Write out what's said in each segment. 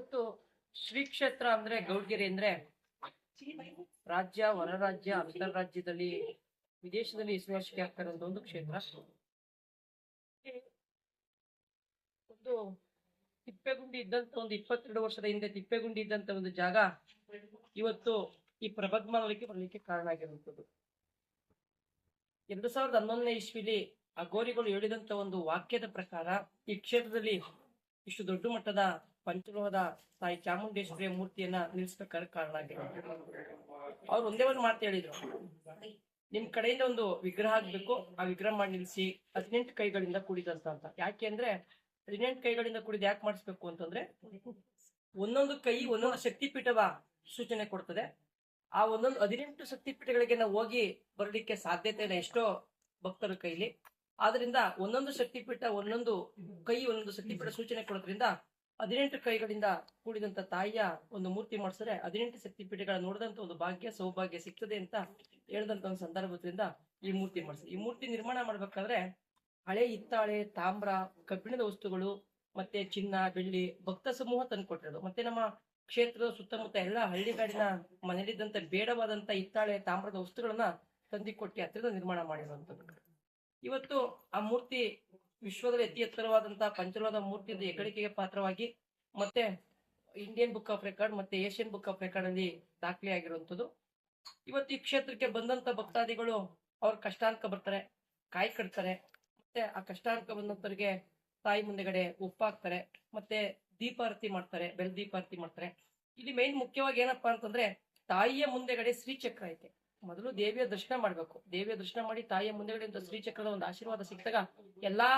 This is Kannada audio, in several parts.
ಇವತ್ತು ಶ್ರೀ ಕ್ಷೇತ್ರ ಅಂದ್ರೆ ಗೌಡ್ಗೆರೆ ಅಂದ್ರೆ ರಾಜ್ಯ ಹೊರ ರಾಜ್ಯ ಅಂತರ್ರಾಜ್ಯದಲ್ಲಿ, ವಿದೇಶದಲ್ಲಿ ಹೆಸರುವಾಸಿಗೆ ಆಗ್ತಾರಂತ ಒಂದು ಕ್ಷೇತ್ರ. ಒಂದು ತಿಪ್ಪೆಗುಂಡಿ ಇದ್ದಂತ ಒಂದು ಇಪ್ಪತ್ತೆರಡು ವರ್ಷದ ಹಿಂದೆ ತಿಪ್ಪೆಗುಂಡಿ ಇದ್ದಂತ ಒಂದು ಜಾಗ ಇವತ್ತು ಈ ಪ್ರಬದ್ಮಾನಕ್ಕೆ ಬರಲಿಕ್ಕೆ ಕಾರಣ ಆಗಿರುವಂಥದ್ದು ಎರಡು ಸಾವಿರದ ಹನ್ನೊಂದನೇ ಇಸ್ವಿಲಿ ಆ ಗೋರಿಗಳು ಹೇಳಿದಂತ ಒಂದು ವಾಕ್ಯದ ಪ್ರಕಾರ ಈ ಕ್ಷೇತ್ರದಲ್ಲಿ ಇಷ್ಟು ದೊಡ್ಡ ಮಟ್ಟದ ಪಂಚಲೋಹದ ತಾಯಿ ಚಾಮುಂಡೇಶ್ವರಿಯ ಮೂರ್ತಿಯನ್ನ ನಿಲ್ಲಿಸ್ಬೇಕಾದ್ರೆ ಕಾರಣ ಆಗಿದೆ. ಅವ್ರು ಒಂದೇ ಒಂದು ಮಾತು ಹೇಳಿದ್ರು. ನಿಮ್ ಕಡೆಯಿಂದ ಒಂದು ವಿಗ್ರಹ ಆಗ್ಬೇಕು ಆ ವಿಗ್ರಹ ಮಾಡಿ ನಿಲ್ಸಿ ಹದಿನೆಂಟು ಕೈಗಳಿಂದ ಕೂಡಿದಂತ ಅಂತ. ಯಾಕೆ ಅಂದ್ರೆ ಹದಿನೆಂಟು ಕೈಗಳಿಂದ ಕೂಡಿದ ಯಾಕೆ ಮಾಡಿಸ್ಬೇಕು ಅಂತಂದ್ರೆ ಒಂದೊಂದು ಕೈ ಒಂದೊಂದು ಶಕ್ತಿಪೀಠವ ಸೂಚನೆ ಕೊಡ್ತದೆ. ಆ ಒಂದೊಂದು ಹದಿನೆಂಟು ಶಕ್ತಿಪೀಠಗಳಿಗೆ ನಾವು ಹೋಗಿ ಬರಲಿಕ್ಕೆ ಸಾಧ್ಯತೆ ಇಲ್ಲ ಎಷ್ಟೋ ಭಕ್ತರ ಕೈಲಿ. ಆದ್ರಿಂದ ಒಂದೊಂದು ಶಕ್ತಿಪೀಠ ಒಂದೊಂದು ಕೈ ಒಂದೊಂದು ಶಕ್ತಿಪೀಠ ಸೂಚನೆ ಕೊಡೋದ್ರಿಂದ ಹದಿನೆಂಟು ಕೈಗಳಿಂದ ಕೂಡಿದಂತ ತಾಯಿಯ ಒಂದು ಮೂರ್ತಿ ಮಾಡಿಸಿದ್ರೆ ಹದಿನೆಂಟು ಶಕ್ತಿಪೀಠಗಳ ನೋಡಿದಂತ ಒಂದು ಭಾಗ್ಯ ಸೌಭಾಗ್ಯ ಸಿಗ್ತದೆ ಅಂತ ಹೇಳಿದಂತ ಒಂದು ಸಂದರ್ಭದಿಂದ ಈ ಮೂರ್ತಿ ಮಾಡಿಸಿ. ಈ ಮೂರ್ತಿ ನಿರ್ಮಾಣ ಮಾಡ್ಬೇಕಾದ್ರೆ ಹಳೆ ಹಿತ್ತಾಳೆ ತಾಮ್ರ ಕಬ್ಬಿಣದ ವಸ್ತುಗಳು ಮತ್ತೆ ಚಿನ್ನ ಬೆಳ್ಳಿ ಭಕ್ತ ಸಮೂಹ ತಂದ್ಕೊಟ್ಟಿರೋದು ಮತ್ತೆ ನಮ್ಮ ಕ್ಷೇತ್ರದ ಸುತ್ತಮುತ್ತ ಎಲ್ಲ ಹಳ್ಳಿಗಾಡಿನ ಮನೆಯಲ್ಲಿದ್ದಂತ ಬೇಡವಾದಂತ ಹಿತ್ತಾಳೆ ತಾಮ್ರದ ವಸ್ತುಗಳನ್ನ ತಂದಿಕೊಟ್ಟಿ ಹತ್ತಿರದ ನಿರ್ಮಾಣ ಮಾಡಿರುವಂತದ್ದು. ಇವತ್ತು ಆ ಮೂರ್ತಿ ವಿಶ್ವದಲ್ಲಿ ಅತಿ ಎತ್ತರವಾದಂತಹ ಪಂಚಲೋದ ಮೂರ್ತಿಯಿಂದ ಹೆಗ್ಗಳಿಕೆಗೆ ಪಾತ್ರವಾಗಿ ಮತ್ತೆ ಇಂಡಿಯನ್ ಬುಕ್ ಆಫ್ ರೆಕಾರ್ಡ್ ಮತ್ತೆ ಏಷ್ಯನ್ ಬುಕ್ ಆಫ್ ರೆಕಾರ್ಡ್ ಅಲ್ಲಿ ದಾಖಲೆ ಆಗಿರುವಂತದ್ದು ಇವತ್ತು ಈ ಕ್ಷೇತ್ರಕ್ಕೆ ಬಂದಂತ ಭಕ್ತಾದಿಗಳು ಅವ್ರ ಕಷ್ಟಾಂಕ ಬರ್ತಾರೆ, ಕಾಯಿ ಕಟ್ತಾರೆ, ಮತ್ತೆ ಆ ಕಷ್ಟಾಂಕ ಬಂದಂತವ್ರಿಗೆ ತಾಯಿ ಮುಂದೆಗಡೆ ಉಪ್ಪಾಕ್ತಾರೆ ಮತ್ತೆ ದೀಪಾರತಿ ಮಾಡ್ತಾರೆ ಬೆಲ್ ದೀಪಾರತಿ ಮಾಡ್ತಾರೆ. ಇಲ್ಲಿ ಮೇನ್ ಮುಖ್ಯವಾಗಿ ಏನಪ್ಪಾ ಅಂತಂದ್ರೆ ತಾಯಿಯ ಮುಂದೆಗಡೆ ಶ್ರೀಚಕ್ರ ಐತೆ. ಮೊದಲು ದೇವಿಯ ದರ್ಶನ ಮಾಡ್ಬೇಕು. ದೇವಿಯ ದರ್ಶನ ಮಾಡಿ ತಾಯಿಯ ಮುಂದೆಗಡೆ ಶ್ರೀ ಶ್ರೀಚಕ್ರದ ಒಂದು ಆಶೀರ್ವಾದ ಸಿಕ್ಕಾಗ ಎಲ್ಲಾ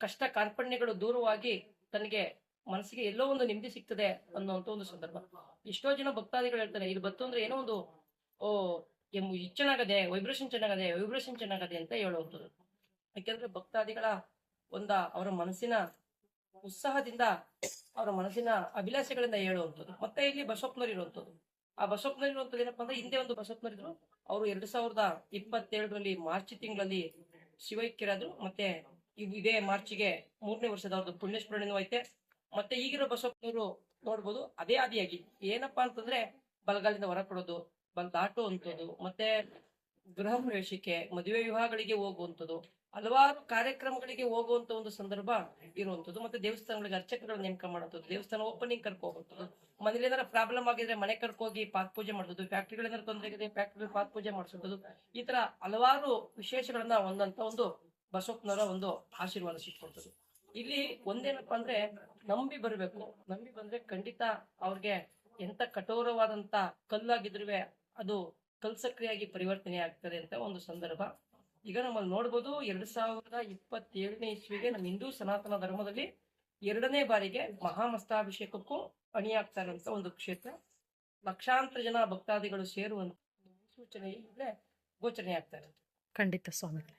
ಕಷ್ಟ ಕಾರ್ಪಣ್ಯಗಳು ದೂರವಾಗಿ ತನಗೆ ಮನಸ್ಸಿಗೆ ಎಲ್ಲೋ ಒಂದು ನೆಮ್ಮದಿ ಸಿಗ್ತದೆ ಅನ್ನುವಂತ ಒಂದು ಸಂದರ್ಭ. ಎಷ್ಟೋ ಜನ ಭಕ್ತಾದಿಗಳು ಹೇಳ್ತಾರೆ, ಇದು ಬತ್ತು ಅಂದ್ರೆ ಏನೋ ಒಂದು, ಓ ಚೆನ್ನಾಗದೆ ವೈಬ್ರೇಷನ್ ಚೆನ್ನಾಗದೆ ವೈಬ್ರೇಷನ್ ಚೆನ್ನಾಗದೆ ಅಂತ ಹೇಳುವಂಥದ್ದು. ಯಾಕೆಂದ್ರೆ ಭಕ್ತಾದಿಗಳ ಒಂದ ಅವರ ಮನಸ್ಸಿನ ಉತ್ಸಾಹದಿಂದ ಅವರ ಮನಸ್ಸಿನ ಅಭಿಲಾಷೆಗಳಿಂದ ಹೇಳುವಂಥದ್ದು. ಮತ್ತೆ ಇಲ್ಲಿ ಬಸವಪ್ಪನವ್ರು ಇರುವಂಥದ್ದು. ಆ ಬಸವಪ್ಪನವ್ರು ಇರುವಂಥದ್ದು ಏನಪ್ಪಾ ಅಂದ್ರೆ ಹಿಂದೆ ಒಂದು ಬಸಪ್ಪನರಿದ್ರು ಅವರು ಎರಡ್ ಸಾವಿರದ ಇಪ್ಪತ್ತೇಳರಲ್ಲಿ ಮಾರ್ಚ್ ತಿಂಗಳಲ್ಲಿ ಶಿವೈಕ್ಯರಾದ್ರು. ಮತ್ತೆ ಇದೇ ಮಾರ್ಚ್ಗೆ ಮೂರನೇ ವರ್ಷದ ಅವ್ರದ್ದು ಪುಣ್ಯಸ್ಮರಣೆನೂ ಐತೆ. ಮತ್ತೆ ಈಗಿರೋ ಬಸವಪ್ಪನವರು ನೋಡ್ಬೋದು, ಅದೇ ಆದಿಯಾಗಿ. ಏನಪ್ಪಾ ಅಂತಂದ್ರೆ ಬಲಗಾಲಿಂದ ಹೊರ ಕೊಡೋದು, ಬಲ್ ದಾಟು ಅಂತದ್ದು ಮತ್ತೆ ಗೃಹ ಪ್ರವೇಶಕ್ಕೆ ಮದುವೆ ವಿವಾಹಗಳಿಗೆ ಹೋಗುವಂಥದ್ದು ಹಲವಾರು ಕಾರ್ಯಕ್ರಮಗಳಿಗೆ ಹೋಗುವಂತ ಒಂದು ಸಂದರ್ಭ ಇರುವಂತದ್ದು. ಮತ್ತೆ ದೇವಸ್ಥಾನಗಳಿಗೆ ಅರ್ಚಕಗಳ ನೇಮಕ ಮಾಡುವಂಥದ್ದು ದೇವಸ್ಥಾನ ಓಪನಿಂಗ್ ಕರ್ಕೋಗುವಂಥದ್ದು ಮನೇಲಿ ಏನಾರ ಪ್ರಾಬ್ಲಮ್ ಆಗಿದ್ರೆ ಮನೆ ಕರ್ಕೋಗಿ ಪಾತ್ ಪೂಜೆ ಮಾಡೋದು ಫ್ಯಾಕ್ಟ್ರಿಗಳು ಏನಾರ ತೊಂದರೆ ಆಗಿದೆ ಫ್ಯಾಕ್ಟ್ರಿ ಪಾತ್ ಪೂಜೆ ಮಾಡಿಸೋದು ಈ ತರ ಹಲವಾರು ವಿಶೇಷಗಳನ್ನ ಹೊಂದಂತ ಒಂದು ಬಸವಪ್ಪನವರ ಒಂದು ಆಶೀರ್ವಾದ ಸಿಕ್ಕೊಳ್ತದೆ ಇಲ್ಲಿ ಒಂದೇನಪ್ಪ ಅಂದ್ರೆ ನಂಬಿ ಬರಬೇಕು. ನಂಬಿ ಬಂದ್ರೆ ಖಂಡಿತ ಅವ್ರಿಗೆ ಎಂತ ಕಠೋರವಾದಂತ ಕಲ್ಲಾಗಿದ್ರೂ ಅದು ಕಲ್ಸಕ್ರಿಯಾಗಿ ಪರಿವರ್ತನೆ ಆಗ್ತದೆ ಅಂತ ಒಂದು ಸಂದರ್ಭ. ಈಗ ನಮ್ಮಲ್ಲಿ ನೋಡ್ಬೋದು ಎರಡ್ ಸಾವಿರದ ಇಪ್ಪತ್ತೇಳನೇ ಇಸ್ವಿಗೆ ನಮ್ಮ ಹಿಂದೂ ಸನಾತನ ಧರ್ಮದಲ್ಲಿ ಎರಡನೇ ಬಾರಿಗೆ ಮಹಾಮಸ್ತಾಭಿಷೇಕಕ್ಕೂ ಅಣಿಯಾಗ್ತಾ ಇರುವಂತ ಒಂದು ಕ್ಷೇತ್ರ. ಲಕ್ಷಾಂತರ ಜನ ಭಕ್ತಾದಿಗಳು ಸೇರುವಂತ ಸೂಚನೆ ಈಗಲೇ ಗೋಚರಣೆ ಆಗ್ತಾ ಇರುತ್ತೆ. ಖಂಡಿತ ಸ್ವಾಮಿಗಳೇ